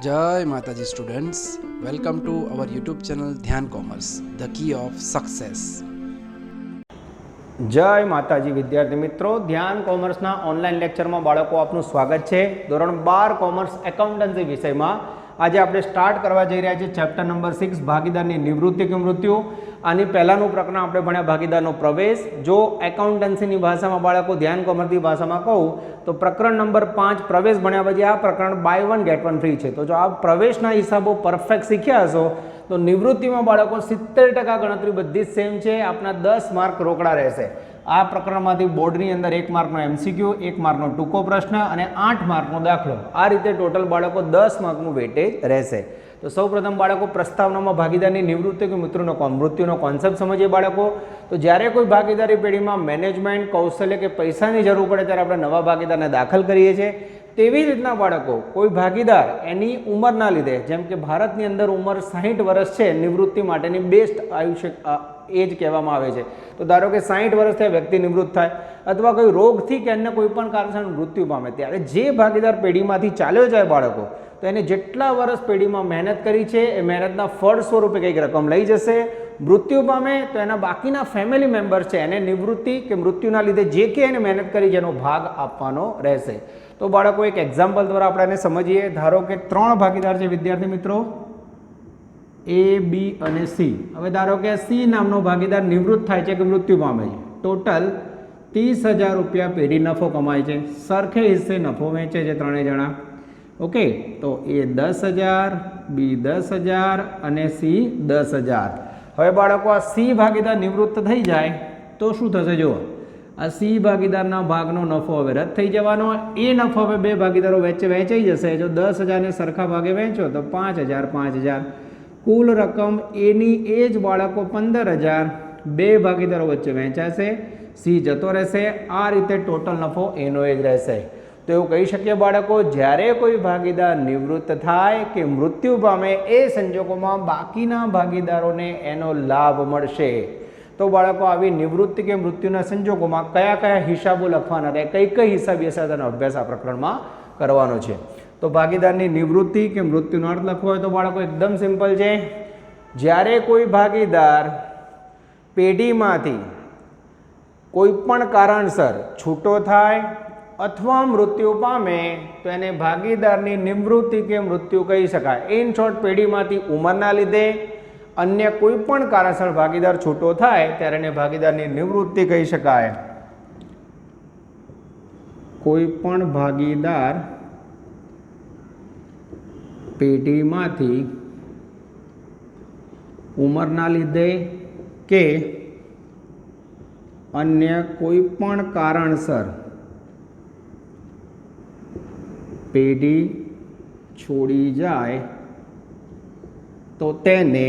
જય માતાજી students welcome to our YouTube channel Dhyan commerce the key of success જય માતાજી વિદ્યાર્થી મિત્રો ધ્યાન કોમર્સના ઓનલાઈન લેક્ચરમાં બાળકો આપનું સ્વાગત છે. ધોરણ બાર કોમર્સ એકાઉન્ટન્સી વિષયમાં આજે આપણે સ્ટાર્ટ કરવા જઈ રહ્યા છીએ ચેપ્ટર નંબર સિક્સ ભાગીદારની નિવૃત્તિ કે મૃત્યુ. આની પહેલાંનું પ્રકરણ આપણે ભણ્યા, ભાગીદારનો પ્રવેશ. જો એકાઉન્ટન્સીની ભાષામાં બાળકો ધ્યાન કોમર્સની ભાષામાં કહું, તો પ્રકરણ નંબર પાંચ, પ્રવેશ ભણ્યા પછી આ પ્રકરણ buy one get one free છે. તો જો આ પ્રવેશના હિસાબો પરફેક્ટ શીખ્યા હશો, તો નિવૃત્તિમાં બાળકો સિત્તેર ટકા ગણતરી બધી જ સેમ છે, આપના દસ માર્ક રોકડા રહેશે. આ પ્રકરણમાંથી બોર્ડની અંદર એક માર્કનો એમસીક્યુ એક માર્કનો ટૂંકો પ્રશ્ન અને આઠ માર્કનો દાખલો. આ રીતે ટોટલ બાળકો દસ માર્કનું વેટેજ રહેશે. તો સૌપ્રથમ બાળકો પ્રસ્તાવનામાં ભાગીદારની નિવૃત્તિ કે મૃત્યુનો મૃત્યુનો કોન્સેપ્ટ સમજીએ બાળકો. તો જ્યારે કોઈ ભાગીદારી પેઢીમાં મેનેજમેન્ટ કૌશલ્ય કે પૈસાની જરૂર પડે ત્યારે આપણે નવા ભાગીદારને દાખલ કરીએ છીએ. તેવી રીતના બાળકો, કોઈ ભાગીદાર એની ઉંમરના લીધે, જેમ કે ભારતની અંદર ઉંમર સાહીઠ વર્ષ છે, નિવૃત્તિ માટેની બેસ્ટ આયુષ્ય એજ કહેવામાં આવે છે. તો ધારો કે સાહીઠ વર્ષ થયા વ્યક્તિ નિવૃત્ત થાય અથવા કોઈ રોગથી કે અન્ય કોઈ પણ કારણસર મૃત્યુ પામે, ત્યારે જે ભાગીદાર પેઢીમાંથી ચાલ્યો જાય બાળકો, તો એને જેટલા વર્ષ પેઢીમાં મહેનત કરી છે, એ મહેનતના ફળ સ્વરૂપે કંઈક રકમ લઈ જશે, મૃત્યુ પામે તો એના બાકીના ફેમિલી મેમ્બર્સ છે, એને નિવૃત્તિ કે મૃત્યુના લીધે જે કે એને મહેનત કરી એનો ભાગ આપવાનો રહેશે. તો બાળકો, એક એક્ઝામ્પલ દ્વારા આપણે એને સમજીએ. ધારો કે ત્રણ ભાગીદાર છે વિદ્યાર્થી મિત્રો. એ બી અને સી હવે ધારો કે સી નામનો ભાગીદાર નિવૃત્ત થાય છે કે મૃત્યુ પામે છે. ટોટલ ત્રીસ હજાર રૂપિયા પેઢી નફો કમાય છે. સરખે હિસ્સે નફો વેચે છે ત્રણેય જણા. ઓકે તો એ દસ હજાર બી દસ હજાર અને સી દસ હજાર. હવે બાળકો, આ સી ભાગીદાર નિવૃત્ત થઈ જાય તો શું થશે જુઓ. આ સી ભાગીદારના ભાગનો નફો હવે રદ થઈ જવાનો. એ નફો હવે બે ભાગીદારો વચ્ચે વહેંચાઈ જશે. જો દસ હજારને સરખા ભાગે વહેંચો તો પાંચ હજાર પાંચ હજાર. કુલ રકમ એની એ જ બાળકો પંદર હજાર બે ભાગીદારો વચ્ચે વહેંચાશે. સી જતો રહેશે. આ રીતે ટોટલ નફો એનો એ જ રહેશે. તો એવું કહી શકીએ બાળકો, જ્યારે કોઈ ભાગીદાર નિવૃત્ત થાય કે મૃત્યુ પામે એ સંજોગોમાં બાકીના ભાગીદારોને એનો લાભ મળશે. તો બાળકો, આવી નિવૃત્તિ કે મૃત્યુના સંજોગોમાં કયા કયા હિસાબો લખવાના રહે, કઈ કઈ હિસાબી હશે અભ્યાસ આ પ્રકરણમાં કરવાનો છે? તો ભાગીદારની નિવૃત્તિ કે મૃત્યુનો અર્થ લખવો હોય તો બાળકો એકદમ સિમ્પલ છે. જ્યારે કોઈ ભાગીદાર પેઢીમાંથી કોઈ પણ કારણસર છૂટો થાય અથવા મૃત્યુ પામે તો એને ભાગીદારની નિવૃત્તિ કે મૃત્યુ કહી શકાય. ઇન શોર્ટ પેઢીમાંથી ઉંમરના લીધે અન્ય કોઈ પણ કારણસર ભાગીદાર છૂટો થાય ત્યારે એને ભાગીદારની નિવૃત્તિ કહી શકાય. કોઈ પણ ભાગીદાર પેઢીમાંથી ઉંમરના લીધે કે અન્ય કોઈ પણ કારણસર પેઢી છોડી જાય, તો તેને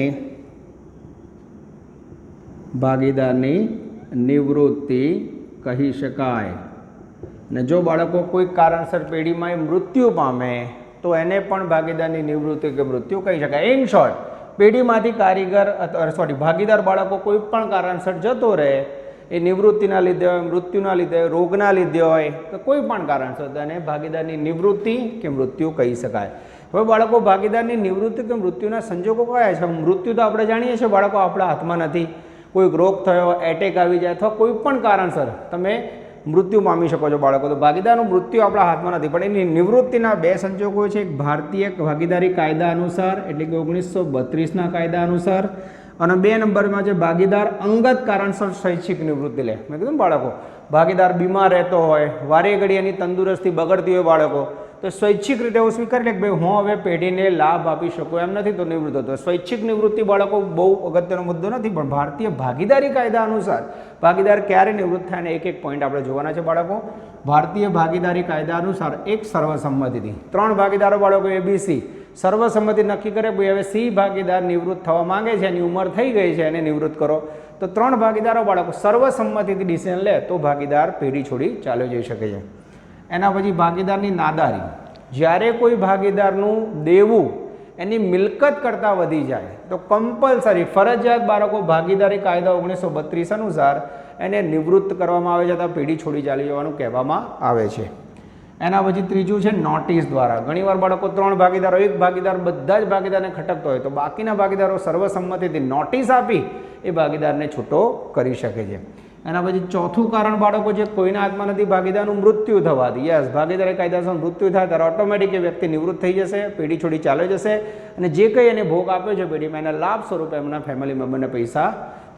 ભાગીદારની નિવૃત્તિ કહી શકાય. ને જો બાળકો કોઈ કારણસર પેઢીમાં મૃત્યુ પામે તો એને પણ ભાગીદારની નિવૃત્તિ કે મૃત્યુ કહી શકાય. ઇન શોર્ટ પેઢીમાંથી કારીગર સોરી ભાગીદાર બાળકો કોઈ પણ કારણસર જતો રહે, એ નિવૃત્તિના લીધે હોય, મૃત્યુના લીધે હોય, રોગના લીધે હોય કે કોઈ પણ કારણસર તેને ભાગીદારની નિવૃત્તિ કે મૃત્યુ કહી શકાય. હવે બાળકો ભાગીદારની નિવૃત્તિ કે મૃત્યુના સંજોગો કયા છે? મૃત્યુ તો આપણે જાણીએ છીએ, બાળકો આપણા હાથમાં નથી. કોઈક રોગ થયો એટેક આવી જાય અથવા કોઈ પણ કારણસર તમે મૃત્યુ પામી શકો છો બાળકો. તો ભાગીદારનું મૃત્યુ આપણા હાથમાં નથી. પણ એની નિવૃત્તિના બે સંજોગો છે. એક ભારતીય ભાગીદારી કાયદા અનુસાર, એટલે કે ઓગણીસો બત્રીસના કાયદા અનુસાર. અને બે નંબરમાં છે, ભાગીદાર અંગત કારણસર શૈક્ષિક નિવૃત્તિ લે. મેં કીધું બાળકો, ભાગીદાર બીમાર રહેતો હોય, વારે ઘડી એની તંદુરસ્તી બગડતી હોય બાળકો તો સ્વૈચ્છિક રીતે એવું સ્વીકારી લે કે ભાઈ હું હવે પેઢીને લાભ આપી શકું એમ નથી તો નિવૃત્ત. હતો સ્વૈચ્છિક નિવૃત્તિ બાળકો બહુ અગત્યનો મુદ્દો નથી, પણ ભારતીય ભાગીદારી કાયદા અનુસાર ભાગીદાર ક્યારે નિવૃત્ત થાય ને એક એક પોઈન્ટ આપણે જોવાના છે બાળકો. ભારતીય ભાગીદારી કાયદા અનુસાર એક સર્વસંમતિથી ત્રણ ભાગીદારો બાળકો એબીસી સર્વસંમતિ નક્કી કરે, ભાઈ હવે સી ભાગીદાર નિવૃત્ત થવા માંગે છે, એની ઉંમર થઈ ગઈ છે, એને નિવૃત્ત કરો. તો ત્રણ ભાગીદારો બાળકો, સર્વસંમતિથી ડિસિઝન લે તો ભાગીદાર પેઢી છોડી ચાલ્યો જઈ શકે છે. એના પછી ભાગીદારની નાદારી. જ્યારે કોઈ ભાગીદારનું દેવું એની મિલકત કરતાં વધી જાય, તો કમ્પલસરી ફરજિયાત બાળકો ભાગીદારી કાયદા ઓગણીસો બત્રીસ અનુસાર એને નિવૃત્ત કરવામાં આવે છે અથવા પેઢી છોડી ચાલી જવાનું કહેવામાં આવે છે. એના પછી ત્રીજું છે નોટિસ દ્વારા. ઘણીવાર બાળકો ત્રણ ભાગીદારો, એક ભાગીદાર બધા જ ભાગીદારને ખટકતો હોય, તો બાકીના ભાગીદારો સર્વસંમતિથી નોટિસ આપી એ ભાગીદારને છૂટો કરી શકે છે. એના પછી ચોથું કારણ બાળકો જે કોઈના હાથમાં નથી, ભાગીદારનું મૃત્યુ થવાથી યસ ભાગીદારે કાયદાસર મૃત્યુ થાય, ત્યારે ઓટોમેટિક એ વ્યક્તિ નિવૃત્ત થઈ જશે, પેઢી છોડી ચાલે જશે અને જે કંઈ એને ભોગ આપ્યો છે પેઢીમાં, એના લાભ સ્વરૂપે એમના ફેમિલી મેમ્બરને પૈસા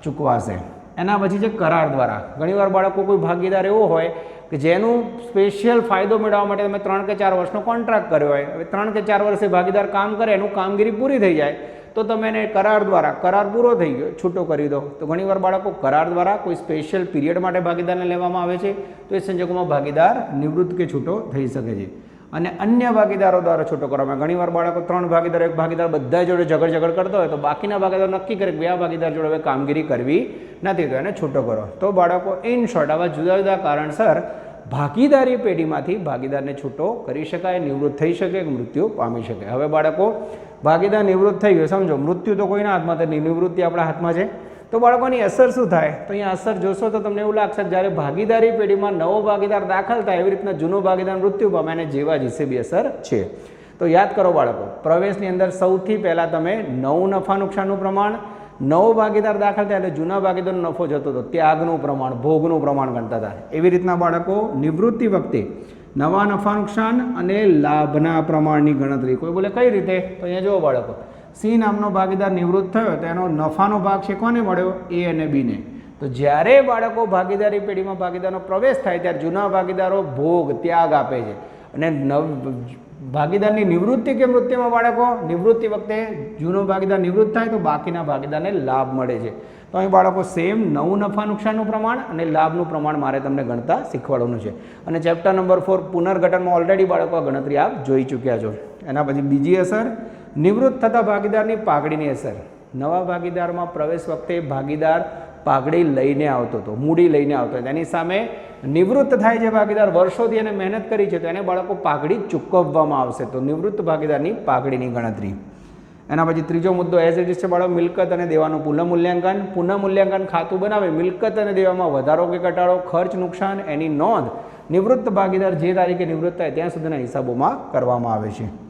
ચૂકવાશે. એના પછી છે કરાર દ્વારા. ઘણીવાર બાળકો કોઈ ભાગીદાર એવો હોય કે જેનું સ્પેશિયલ ફાયદો મેળવવા માટે તમે ત્રણ કે ચાર વર્ષનો કોન્ટ્રાક્ટ કર્યો હોય. હવે ત્રણ કે ચાર વર્ષે ભાગીદાર કામ કરે, એનું કામગીરી પૂરી થઈ જાય. તો તમે એને કરાર દ્વારા, કરાર પૂરો થઈ ગયો, છૂટો કરી દો. તો ઘણીવાર બાળકો કરાર દ્વારા કોઈ સ્પેશિયલ પીરિયડ માટે ભાગીદારને લેવામાં આવે છે, તો એ સંજોગોમાં ભાગીદાર નિવૃત્ત કે છૂટો થઈ શકે છે. અને અન્ય ભાગીદારો દ્વારા છૂટો કરવામાં ઘણીવાર બાળકો ત્રણ ભાગીદાર, એક ભાગીદાર બધા જોડે ઝઘડ ઝઘડ કરતો હોય, તો બાકીના ભાગીદાર નક્કી કરે કે બે ભાગીદાર જોડે હવે કામગીરી કરવી નથી, તો એને છૂટો કરો. તો બાળકો ઇન શોર્ટ આવા જુદા જુદા કારણસર ભાગીદારી પેઢીમાંથી ભાગીદારને છૂટો કરી શકાય, નિવૃત્ત થઈ શકે, મૃત્યુ પામી શકે. હવે બાળકો ભાગીદાર નિવૃત્ત થઈ ગયો. સમજો, મૃત્યુ તો કોઈના હાથમાં નથી નિવૃત્તિ આપણા હાથમાં છે. તો બાળકોની અસર શું થાય? તો અહીંયા અસર જોશો તો તમને એવું લાગશે જ્યારે ભાગીદારી પેઢીમાં નવો ભાગીદાર દાખલ થાય, એવી રીતના જૂનો ભાગીદાર મૃત્યુ પામે અને જેવા જ હિસ્સે બી અસર છે. તો યાદ કરો બાળકો, પ્રવેશની અંદર સૌથી પહેલાં તમે નવું નફા નુકસાનનું પ્રમાણ, નવો ભાગીદાર દાખલ થાય એટલે જૂના ભાગીદારનો નફો જતો હતો. ત્યાગનું પ્રમાણ, ભોગનું પ્રમાણ ગણતા હતા. એવી રીતના બાળકો, નિવૃત્તિ વખતે નવા નફા નુકસાન અને લાભના પ્રમાણની ગણતરી. કોઈ બોલે કઈ રીતે? તો અહીંયા જુઓ બાળકો. સી નામનો ભાગીદાર નિવૃત્ત થયો, તો એનો નફાનો ભાગ છે કોને મળ્યો? એ અને બીને તો જ્યારે બાળકો ભાગીદારી પેઢીમાં ભાગીદારનો પ્રવેશ થાય, ત્યારે જૂના ભાગીદારો ભોગ, ત્યાગ આપે છે. અને નવ ભાગીદારની નિવૃત્તિ કે મૃત્યુમાં બાળકો? નિવૃત્તિ વખતે જૂનો ભાગીદાર નિવૃત્ત થાય તો બાકીના ભાગીદારને લાભ મળે છે. તો અહીં બાળકો સેમ નવું નફા નુકસાનનું પ્રમાણ અને લાભનું પ્રમાણ મારે તમને ગણતા શીખવાડવાનું છે. અને ચેપ્ટર નંબર ફોર પુનર્ગઠનમાં ઓલરેડી બાળકો આ ગણતરી આપ જોઈ ચૂક્યા છો. એના પછી બીજી અસર, નિવૃત્ત થતા ભાગીદારની પાઘડીની અસર. નવા ભાગીદારમાં પ્રવેશ વખતે ભાગીદાર પાઘડી લઈને આવતો હતો, મૂડી લઈને આવતો હતો. એની સામે નિવૃત્ત થાય છે ભાગીદાર, વર્ષોથી એને મહેનત કરી છે તો એને બાળકો પાઘડી ચૂકવવામાં આવશે. તો નિવૃત્ત ભાગીદારની પાઘડીની ગણતરી. એના પછી ત્રીજો મુદ્દો એઝ ઇટ ઇઝ છે બાળકો, મિલકત અને દેવાનું પુનઃમૂલ્યાંકન. પુનઃમૂલ્યાંકન ખાતું બનાવે, મિલકત અને દેવામાં વધારો કે ઘટાડો, ખર્ચ નુકસાન, એની નોંધ નિવૃત્ત ભાગીદાર જે તારીખે નિવૃત્ત થાય, ત્યાં સુધીના હિસાબોમાં કરવામાં આવે છે.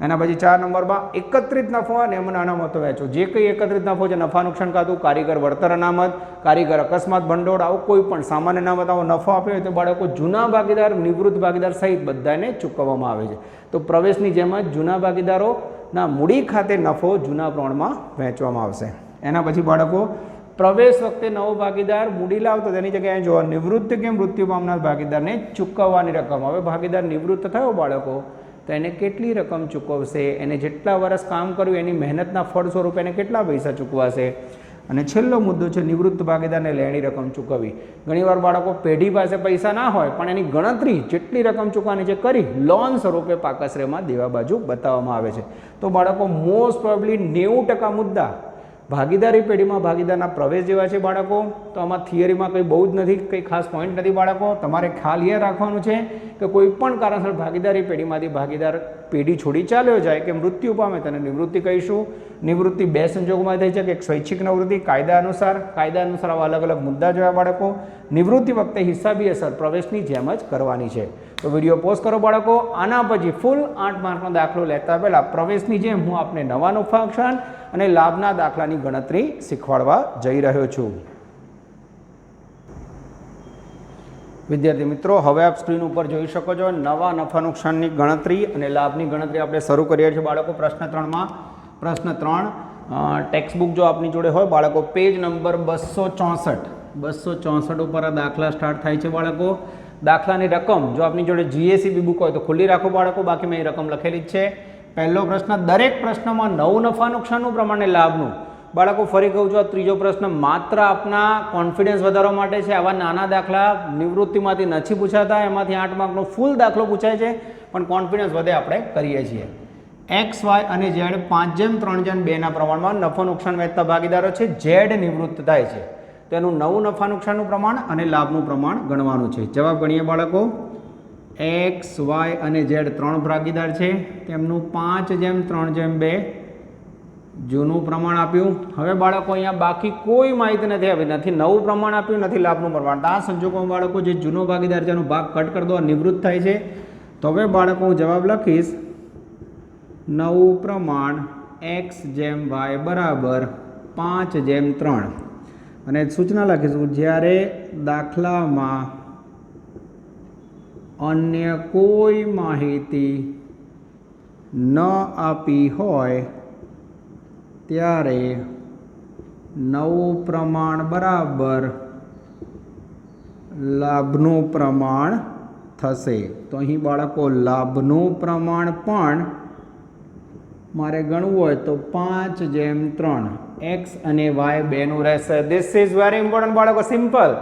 એના પછી ચાર નંબરમાં એકત્રિત નફો અને એમના અનામતો વહેંચો. જે કંઈ એકત્રિત નફો છે, નફા નુકસાન ખાતું, કારીગર વળતર અનામત, કારીગર અકસ્માત, ભંડોળ, આવું કોઈ પણ સામાન્ય અનામત, આવો નફો આપ્યો હોય તો બાળકો જૂના ભાગીદાર, નિવૃત્ત ભાગીદાર સહિત બધાને ચૂકવવામાં આવે છે. તો પ્રવેશની જેમ જ જૂના ભાગીદારોના મૂડી ખાતે નફો જૂના પ્રમાણમાં વહેંચવામાં આવશે. એના પછી બાળકો, પ્રવેશ વખતે નવો ભાગીદાર મૂડી લાવતો, તેની જગ્યાએ જો નિવૃત્ત કે મૃત્યુ પામનાર ભાગીદારને ચૂકવવાની રકમ. હવે ભાગીદાર નિવૃત્ત થયો બાળકો તો એને કેટલી રકમ ચૂકવશે? એને જેટલા વર્ષ કામ કર્યું, એની મહેનતના ફળ સ્વરૂપે એને કેટલા પૈસા ચૂકવાશે? અને છેલ્લો મુદ્દો છે, નિવૃત્ત ભાગીદારને લેણી રકમ ચૂકવવી. ઘણીવાર બાળકો પેઢી પાસે પૈસા ના હોય, પણ એની ગણતરી જેટલી રકમ ચૂકવાની છે, કરી લોન સ્વરૂપે પાકશ્રેમાં દેવા બાજુ બતાવવામાં આવે છે. તો બાળકો મોસ્ટ પ્રોબેબલી નેવું ટકા મુદ્દા ભાગીદારી પેઢીમાં ભાગીદારના પ્રવેશ જેવા છે બાળકો. તો આમાં થિયરીમાં કંઈ બહુ જ નથી, કંઈ ખાસ પોઈન્ટ નથી બાળકો. તમારે ખ્યાલ એ રાખવાનું છે કે કોઈ પણ કારણસર ભાગીદારી પેઢીમાંથી ભાગીદાર પેઢી છોડી ચાલ્યો જાય કે મૃત્યુ પામે તેને નિવૃત્તિ કહીશું. નિવૃત્તિ બે સંજોગોમાં થઈ છે કે એક સ્વૈચ્છિક નિવૃત્તિ, કાયદા અનુસાર. કાયદા અનુસાર આવા અલગ અલગ મુદ્દા જોયા બાળકો. નિવૃત્તિ વખતે હિસાબી અસર પ્રવેશની જેમ જ કરવાની છે. તો વીડિયો પોઝ કરો બાળકો. આના પછી ફૂલ આઠ માર્કનો દાખલો લેતા પહેલાં પ્રવેશની જેમ હું આપને નવાનું ફંક્શન અને લાભના દાખલાની ગણતરી શીખવાડવા જઈ રહ્યો છું. વિદ્યાર્થી મિત્રો, હવે આપ સ્ક્રીન ઉપર જોઈ શકો છો નવા નફા નુકસાનની ગણતરી અને લાભની ગણતરી આપણે શરૂ કરીએ છીએ બાળકો પ્રશ્ન ત્રણમાં. પ્રશ્ન ત્રણ ટેક્સ્ટબુક જો આપની જોડે હોય, બાળકો, પેજ નંબર બસો ચોસઠ. બસો ચોસઠ ઉપર આ દાખલા સ્ટાર્ટ થાય છે બાળકો. દાખલાની રકમ, જો આપની જોડે જીએસીબી બુક હોય તો ખુલ્લી રાખો બાળકો બાકી મેં રકમ લખેલી જ છે. પહેલો પ્રશ્ન, દરેક પ્રશ્નમાં નવું નફા નુકસાનનું પ્રમાણે લાભનું. બાળકો, ફરી કહું છું, આ ત્રીજો પ્રશ્ન, માત્ર આપના કોન્ફિડન્સ વધારવા માટે છે? આવા નાના દાખલા નિવૃત્તિમાંથી નથી પૂછાતા, એમાંથી આઠ માર્કનો ફૂલ દાખલો પૂછાય છે, પણ કોન્ફિડન્સ વધે આપણે કરીએ છીએ. એક્સ વાય અને ઝેડ પાંચ જેમ, ત્રણ જેમ બેના પ્રમાણમાં નફો નુકસાન વહેતા ભાગીદારો છે ઝેડ નિવૃત્ત થાય છે. તેનું નવું નફા નુકસાનનું પ્રમાણ અને લાભનું પ્રમાણ ગણવાનું છે. જવાબ ગણીએ બાળકો. એક્સ વાય અને ઝેડ ત્રણ ભાગીદાર છે, તેમનું પાંચ જેમ, ત્રણ જેમ, બે. જૂનું પ્રમાણ આપ્યું. હવે બાળકો અહીંયા બાકી કોઈ માહિતી નથી આવી નથી નવું પ્રમાણ આપ્યું, નથી લાભનું પ્રમાણ. આ સંજોગોમાં બાળકો જે જૂનો ભાગીદાર છે ભાગ કટ કરી દો, નિવૃત્ત થાય છે. તો હવે બાળકો, હું જવાબ લખીશ. નવું પ્રમાણ એક્સ જેમ વાય બરાબર પાંચ જેમ ત્રણ. અને સૂચના લખીશું, જ્યારે દાખલામાં અન્ય કોઈ માહિતી ન આપી હોય ત્યારે નવું પ્રમાણ બરાબર લાભનું પ્રમાણ થશે. તો અહીં બાળકો, લાભનું પ્રમાણ પણ મારે ગણવું હોય તો પાંચ જેમ ત્રણ. એક્સ અને વાય બેનું રહેશે. ધીસ ઇઝ વેરી ઇમ્પોર્ટન્ટ બાળકો સિમ્પલ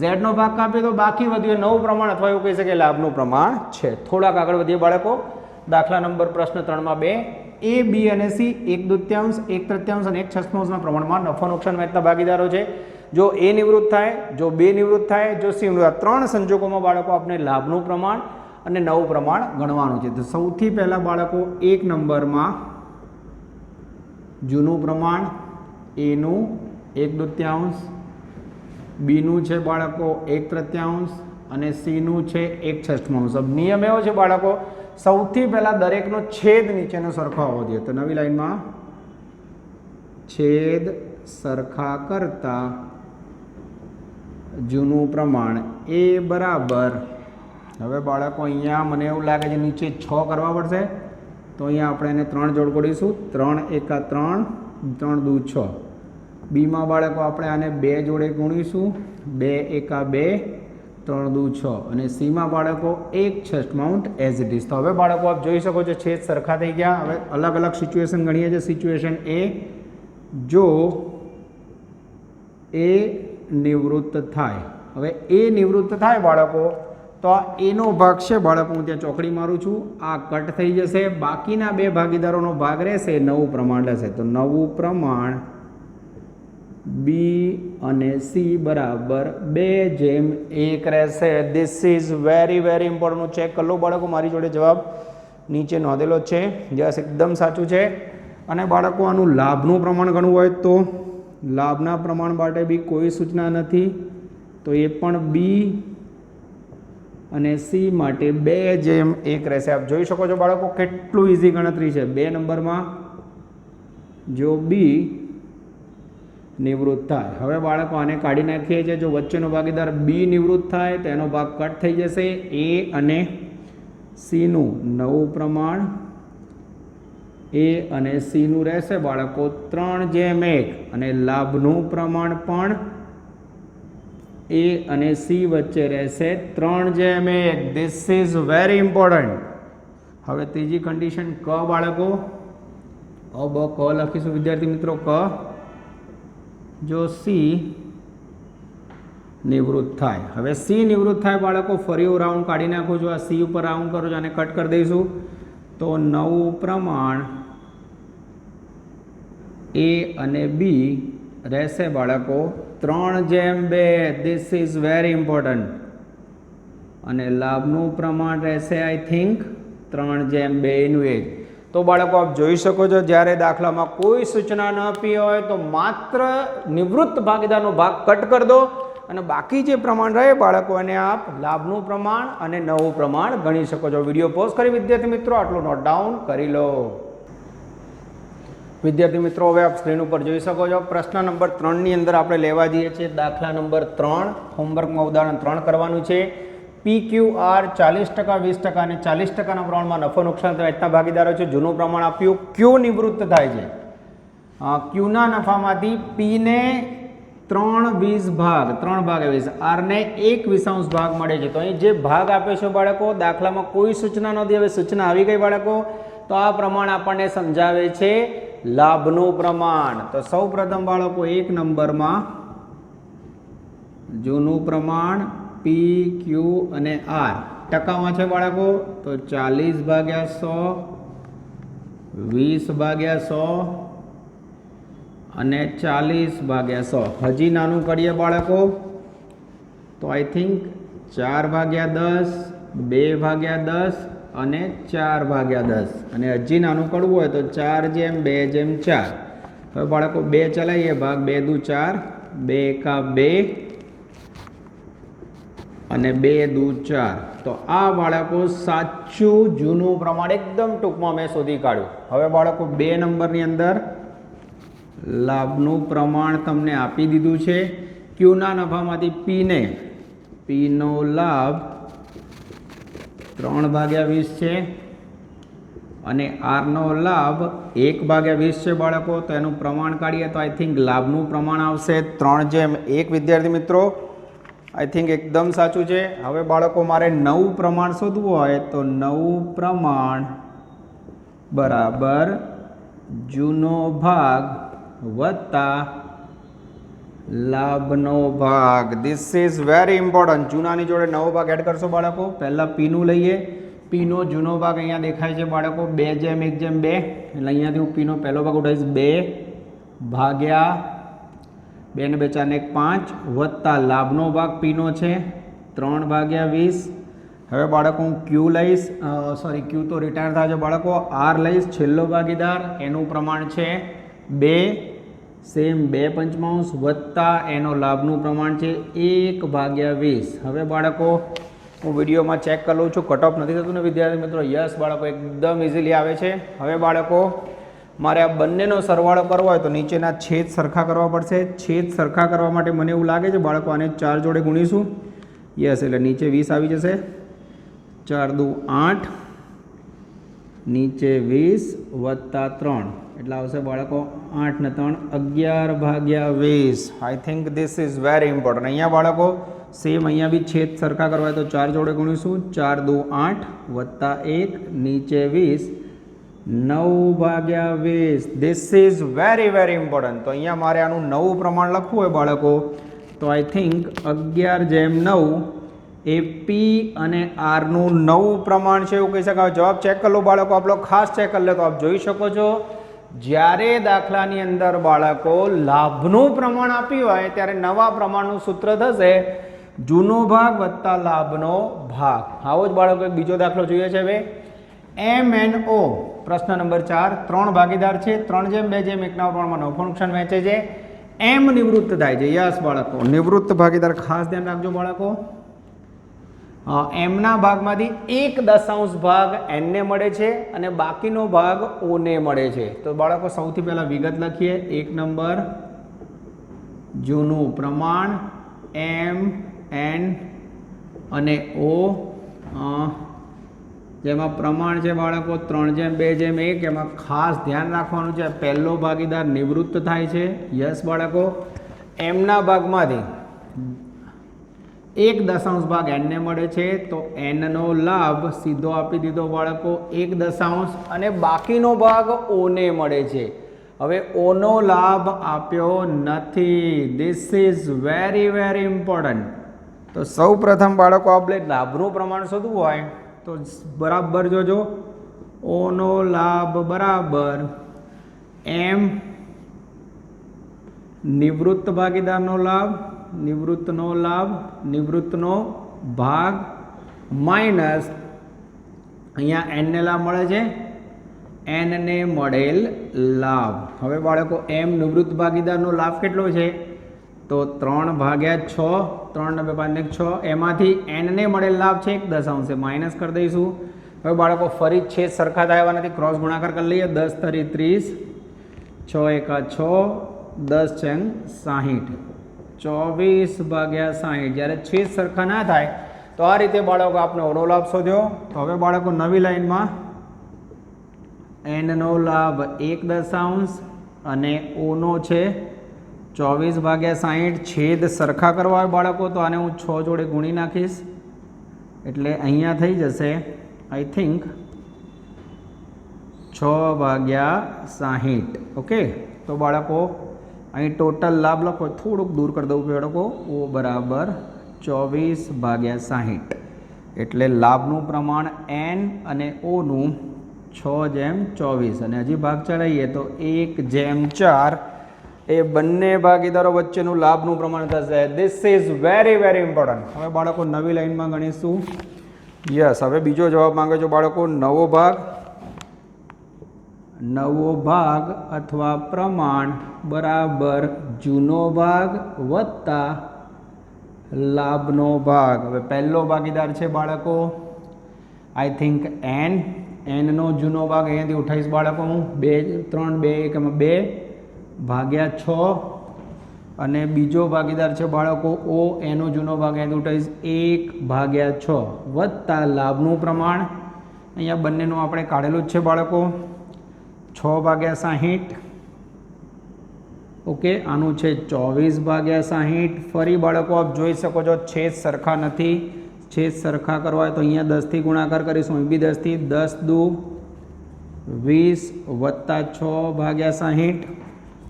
ઝેડનો ભાગ કાપીએ તો બાકી વધ્યું નવું પ્રમાણ અથવા એવું કહી શકે લાભનું પ્રમાણ છે. થોડાક આગળ વધીએ બાળકો. દાખલા નંબર પ્રશ્ન ત્રણમાં બે. એ બી અને સી એક દૃત્યાંશ, એક તૃત્યાંશ અને એક છઠ્ઠાંશના પ્રમાણમાં નફો નુકસાન વહેંચતા ભાગીદારો છે. જો એ નિવૃત્ત થાય, જો બે નિવૃત્ત થાય, જો સી નિવૃત્ત ત્રણ સંજોગોમાં બાળકો આપણે લાભનું પ્રમાણ અને નવું પ્રમાણ ગણવાનું છે. તો સૌથી પહેલાં બાળકો એક નંબરમાં જૂનું પ્રમાણ એનું એક દૃત્યાંશ બીનું છે બાળકો એક તૃત્યાંશ અને સીનું છે એક છઠ્ઠાંશ નિયમ એવો છે બાળકો સૌથી પહેલાં દરેકનો છેદ નીચેનો સરખો હોવો જોઈએ. તો નવી લાઈનમાં છેદ સરખા કરતા જૂનું પ્રમાણ એ બરાબર. હવે બાળકો, અહીંયા મને એવું લાગે છે નીચે છ કરવા પડશે. તો અહીંયા આપણે એને ત્રણ જોડ કરીશું ત્રણ એકા ત્રણ ત્રણ દુ છ. બીમાં બાળકો, આપણે આને બે જોડે ગુણીશું. બે એકા બે ત્રણ દુ છ અને સીમાં બાળકો એક છઠ્ઠાઉન્ટ એઝ ઇટ ઇઝ તો હવે બાળકો આપ જોઈ શકો છો છેદ સરખા થઈ ગયા. હવે અલગ અલગ સિચ્યુએશન ગણીએ છીએ. સિચ્યુએશન એ જો એ નિવૃત્ત થાય. હવે એ નિવૃત્ત થાય બાળકો, તો આ એનો ભાગ છે. બાળકો, હું ત્યાં ચોકડી મારું છું. આ કટ થઈ જશે. બાકીના બે ભાગીદારોનો ભાગ રહેશે. નવું પ્રમાણ લેશે. તો નવું પ્રમાણ બી અને સી બરાબર બે જેમ એક રહેશે. This is very very important check કરી લો બાળકો, મારી જોડે જવાબ નીચે નોંધેલો છે. યસ એકદમ સાચું છે. અને બાળકો, આનું લાભનું પ્રમાણ ઘણું હોય તો લાભના પ્રમાણ માટે બી કોઈ સૂચના નથી. તો એ પણ બી અને સી માટે બે જેમ એક રહેશે. આપ જોઈ શકો છો બાળકો, કેટલું ઇઝી ગણતરી છે. બે નંબરમાં જો બી નિવૃત્ત થાય. હવે બાળકો આને કાઢી નાખીએ છીએ. જો વચ્ચેનો ભાગીદાર બી નિવૃત્ત થાય, તો એનો ભાગ કટ થઈ જશે. એ અને સીનું નવું પ્રમાણ. એ અને સીનું રહેશે. બાળકો ત્રણ જેમ એક. અને લાભનું પ્રમાણ પણ એ અને સી વચ્ચે રહેશે. ત્રણ જેમ એક. ધીસ ઇઝ વેરી ઇમ્પોર્ટન્ટ હવે ત્રીજી કન્ડિશન ક બાળકો. અ, બ, ક લખીશું. વિદ્યાર્થી મિત્રો, ક. જો સી નિવૃત્ત થાય. હવે સી નિવૃત્ત થાય બાળકો, ફરી રાઉન્ડ કાઢી નાખું છું. આ સી ઉપર રાઉન્ડ કરું છું અને કટ કરી દઈશું. તો નવું પ્રમાણ એ અને બી રહેશે બાળકો ત્રણ જેમ બે. ધીસ ઇઝ વેરી ઇમ્પોર્ટન્ટ અને લાભનું પ્રમાણ રહેશે આઈ થિંક ત્રણ જેમ બેનું એક તો બાળકો આપ જોઈ શકો છો, જ્યારે દાખલામાં કોઈ સૂચના ન આપી હોય તો માત્ર નિવૃત્ત ભાગીદારનો ભાગ કટ કરી દો અને બાકી જે પ્રમાણ રહે બાળકો એને આપ લાભનું પ્રમાણ અને નવું પ્રમાણ ગણી શકો છો. વીડિયો પોઝ કરી વિદ્યાર્થી મિત્રો, આટલું નોટ ડાઉન કરી લો. વિદ્યાર્થી મિત્રો, હવે આપ સ્ક્રીન ઉપર જોઈ શકો છો, પ્રશ્ન નંબર ત્રણની અંદર આપણે લેવા જઈએ છીએ. દાખલા નંબર ત્રણ હોમવર્કમાં ઉદાહરણ ત્રણ કરવાનું છે. પી ક્યુ આર ચાલીસ ટકા, વીસ ટકા અને ચાલીસ ટકાના પ્રમાણમાં નફો નુકસાન થાય. એટલા ભાગીદારો છે, જૂનું પ્રમાણ આપ્યું. ક્યુ નિવૃત્ત થાય છે? ક્યુના નફામાંથી પીને ત્રણ વીસ ભાગ, ત્રણ ભાગ વીસ આરને એક વિષાંશ ભાગ મળે છે. તો અહીં જે ભાગ આપે છે બાળકો, દાખલામાં કોઈ સૂચના નથી. હવે સૂચના આવી ગઈ બાળકો, તો આ પ્રમાણ આપણને સમજાવે છે લાભનું પ્રમાણ. તો સૌ બાળકો, એક નંબરમાં જૂનું પ્રમાણ પી ક્યુ અને આર ટકામાં છે બાળકો? તો ચાલીસ ભાગ્યા સો, વીસ ભાગ્યા સો અને ચાલીસ ભાગ્યા સો. હજી નાનું કરીએ બાળકો. તો આઈ થિંક ચાર ભાગ્યા દસ, બે ભાગ્યા દસ અને ચાર ભાગ્યા દસ. અને હજી નાનું કરવું હોય તો ચાર જેમ, બે જેમ, ચાર. હવે બાળકો, બે ચલાવીએ ભાગ. બે દુ ચાર, બે એકા બે. અને બે, દુ, ચાર. તો આ બાળકો સાચું, જૂનું પ્રમાણ એકદમ ટૂંકમાં મેં શોધી કાઢ્યું. હવે બાળકો બે નંબરની અંદર લાભનું પ્રમાણ તમને આપી દીધું છે. ક્યુના નફામાંથી પીને પીનો લાભ ત્રણ ભાગ્યા વીસ છે. અને આરનો લાભ એક ભાગ્યા વીસ છે બાળકો. તો એનું પ્રમાણ કાઢીએ તો આઈ થિંક લાભનું પ્રમાણ આવશે ત્રણ જેમ. એક વિદ્યાર્થી મિત્રો આઈ થિંક એકદમ સાચું છે. હવે બાળકો, મારે નવું પ્રમાણ શોધવું હોય તો નવું પ્રમાણ બરાબર જૂનો ભાગ વત્તા લાભનો ભાગ. ધીસ ઇઝ વેરી ઇમ્પોર્ટન્ટ જૂનાની જોડે નવો ભાગ એડ કરશો બાળકો. પહેલાં પીનું લઈએ. પીનો જૂનો ભાગ અહીંયા દેખાય છે બાળકો. બે જેમ, એક જેમ, બે. એટલે અહીંયાથી હું પીનો પહેલો ભાગ ઉઠાવીશ. બે ભાગ્યા બે ને બે ચાર પાંચ વત્તા લાભનો ભાગ પીનો છે. ત્રણ ભાગ્યા વીસ. હવે બાળકો હું ક્યુ લઈશ સોરી ક્યુ તો રિટાયર થાય છે બાળકો. આર લઈશ, છેલ્લો ભાગીદાર, એનું પ્રમાણ છે બે. સેમ બે પંચમાંશ વત્તા એનો લાભનું પ્રમાણ છે એક ભાગ્યા વીસ. હવે બાળકો, હું વિડીયોમાં ચેક કરી છું. કટ ઓફ નથી થતું ને વિદ્યાર્થી મિત્રો? યસ બાળકો, એકદમ ઇઝીલી આવે છે. હવે બાળકો મારે આ બંનેનો સરવાળો કરવો હોય તો નીચેના છેદ સરખા કરવા પડશે. છેદ સરખા કરવા માટે મને એવું લાગે છે, બાળકો આને ચાર જોડે ગુણીશું. યસ, એટલે નીચે વીસ આવી જશે. ચાર દુ આઠ, નીચે વીસ વત્તા ત્રણ. એટલે આવશે બાળકો આઠ ને ત્રણ, અગિયાર ભાગ્યા વીસ. I think this is very important અહીંયા બાળકો સેમ અહીંયા બી છેદ સરખા કરવા તો ચાર જોડે ગુણીશું. ચાર દુ આઠ વત્તા એક, નીચે વીસ. નવ ભાગ્યા વીસ. This is very very important તો અહીંયા મારે આનું નવું પ્રમાણ લખવું હોય બાળકો. તો આઈ થિંક અગિયાર જેમ નવ, એ પી અને આરનું નવું પ્રમાણ છે એવું કહી શકાય. જવાબ ચેક કરી બાળકો. આપણો ખાસ ચેક કરી લે તો આપ જોઈ શકો છો. જ્યારે દાખલાની અંદર બાળકો લાભનું પ્રમાણ આપ્યું હોય, ત્યારે નવા પ્રમાણનું સૂત્ર થશે જૂનો ભાગ વત્તા લાભનો ભાગ. આવો જ બાળકો એક બીજો દાખલો જોઈએ છે હવે. એમ એન ઓ પ્રશ્ન નંબર ચાર, ત્રણ ભાગીદાર છે, ત્રણ જેમ, બે જેમ, એકના પ્રમાણમાં નવ ફંક્શન વહેંચે છે. એમ નિવૃત્ત થાય છે, યસ, બાળકો. નિવૃત્ત ભાગીદાર, ખાસ ધ્યાન રાખજો બાળકો. એમના ભાગમાંથી એક દશાંશ ભાગ એનને મળે છે અને બાકીનો ભાગ ઓને મળે છે. તો બાળકો, સૌથી પહેલાં વિગત લખીએ. એક નંબર, જૂનું પ્રમાણ, એમ, એન અને ઓ જેમાં પ્રમાણ છે બાળકો ત્રણ જેમ, બે જેમ, એક એમાં ખાસ ધ્યાન રાખવાનું છે. પહેલો ભાગીદાર નિવૃત્ત થાય છે. યસ બાળકો. એમના ભાગમાંથી એક દશાંશ ભાગ એનને મળે છે. તો એનનો લાભ સીધો આપી દીધો બાળકો એક દશાંશ અને બાકીનો ભાગ ઓને મળે છે. હવે ઓનો લાભ આપ્યો નથી. This is very very important તો સૌ પ્રથમ બાળકો આપણે લાભનું પ્રમાણ શોધવું હોય. તો બરાબર જોજો. ઓનો લાભ બરાબર. એમ. નિવૃત્ત ભાગીદારનો લાભ, નિવૃત્તનો લાભ, નિવૃત્તનો ભાગ માઇનસ. અહીંયા એનને લાભ મળે છે. એનને મળેલ લાભ. હવે બાળકો, એમ નિવૃત્ત ભાગીદારનો લાભ કેટલો છે? તો ત્રણ ભાગ્યા છ ત્રણ નવે પાંચ ને છ. એમાંથી એનને મળેલ લાભ છે એક દશાંશે. માઇનસ કરી દઈશું. હવે બાળકો ફરી છેદ સરખા થયા નથી. ક્રોસ ગુણાકાર કરી લઈએ. દસ તરી ત્રીસ. છ એકા છ. દસ છંગ સાહીઠ. ચોવીસ ભાગ્યા સાહીઠ. જ્યારે છેદ સરખા ના થાય, તો આ રીતે બાળકો આપણે ઓળો લાભ શોધ્યો. તો હવે બાળકો નવી લાઈનમાં એનનો લાભ એક દશાંશ અને ઓનો છે ચોવીસ ભાગ્યા સાહીઠ છેદ સરખા કરવા બાળકો, તો આને હું છ જોડે ગુણી નાખીશ. એટલે અહીંયા થઈ જશે આઈ થિંક છ ભાગ્યા સાહીઠ. ઓકે તો બાળકો, અહીં ટોટલ લાભ લખો, થોડુંક દૂર કરી દઉં બાળકો. ઓ બરાબર ચોવીસ ભાગ્યા સાહીઠ. એટલે લાભનું પ્રમાણ એન અને ઓનું છ જેમ ચોવીસ. અને હજી ભાગ ચડાવીએ તો એક જેમ ચાર. એ બંને ભાગીદારો વચ્ચેનું લાભનું પ્રમાણ થશે. This is very very important હવે બાળકો, નવી લાઈનમાં ગણીશું. યસ હવે બીજો જવાબ માંગે છો બાળકો, નવો ભાગ. નવો ભાગ અથવા પ્રમાણ બરાબર જૂનો ભાગ વત્તા લાભનો ભાગ. હવે પહેલો ભાગીદાર છે બાળકો. આઈ થિંક એન એનનો જૂનો ભાગ અહીંયાથી ઉઠાવીશ બાળકો હું. બે, ત્રણ, બે, એક બે. ભાગ્યા છ અને બીજો ભાગીદાર છે બાળકો ઓ, એનો જૂનો ભાગ એડવર્ટાઇઝ એક ભાગ્યા છ. વત્તા લાભનું પ્રમાણ. અહીંયા બંનેનું આપણે કાઢેલું જ છે બાળકો. છ ભાગ્યા સાહીઠ. ઓકે, આનું છે ચોવીસ ભાગ્યા સાહીઠ. ફરી બાળકો આપ જોઈ શકો છો, છેદ સરખા નથી. છેદ સરખા કરવા હોય તો અહીંયા દસથી ગુણાકાર કરીશું. અહીં બી દસથી દસ દુ વીસ વત્તા છ ભાગ્યા સાહીઠ.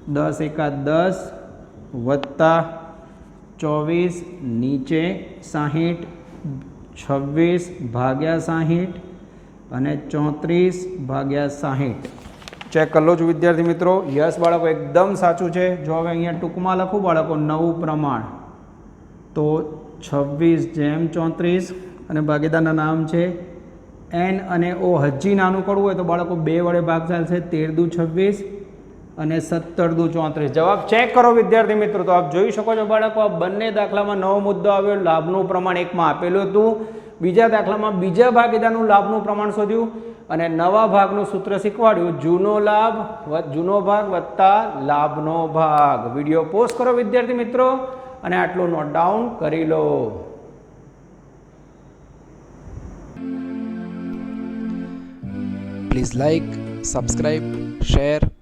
દસ એકા દસ વત્તા ચોવીસ નીચે સાહીઠ, છવ્વીસ ભાગ્યા સાહીઠ અને ચોત્રીસ ભાગ્યા સાહીઠ. ચેક કરી લો છું વિદ્યાર્થી મિત્રો, યસ બાળકો એકદમ સાચું છે. જો હવે અહીંયા ટૂંકમાં લખું બાળકો, નવું પ્રમાણ. તો છવ્વીસ જેમ ચોત્રીસ અને ભાગીદારના નામ છે એન અને ઓ. હજી નાનું કરવું હોય તો બાળકો બે વડે ભાગ ચાલશે તેર દુ છવ્વીસ. અને સત્તર દુ ચોત્રીસ. જવાબ ચેક કરો વિદ્યાર્થી મિત્રો. તો આપ જોઈ શકો છો બાળકો, આ બંને દાખલામાં નવો મુદ્દો આવ્યો. લાભનું પ્રમાણ એકમાં આપેલું હતું. બીજા દાખલામાં બીજા ભાગીદારનું લાભનું પ્રમાણ શોધ્યું અને નવા ભાગનું સૂત્ર શીખવાડ્યું. જૂનો લાભ જૂનો ભાગ વત્તા લાભનો ભાગ. વીડિયો પોસ્ટ કરો વિદ્યાર્થી મિત્રો અને આટલું નોટ ડાઉન કરી લો. Please like subscribe share.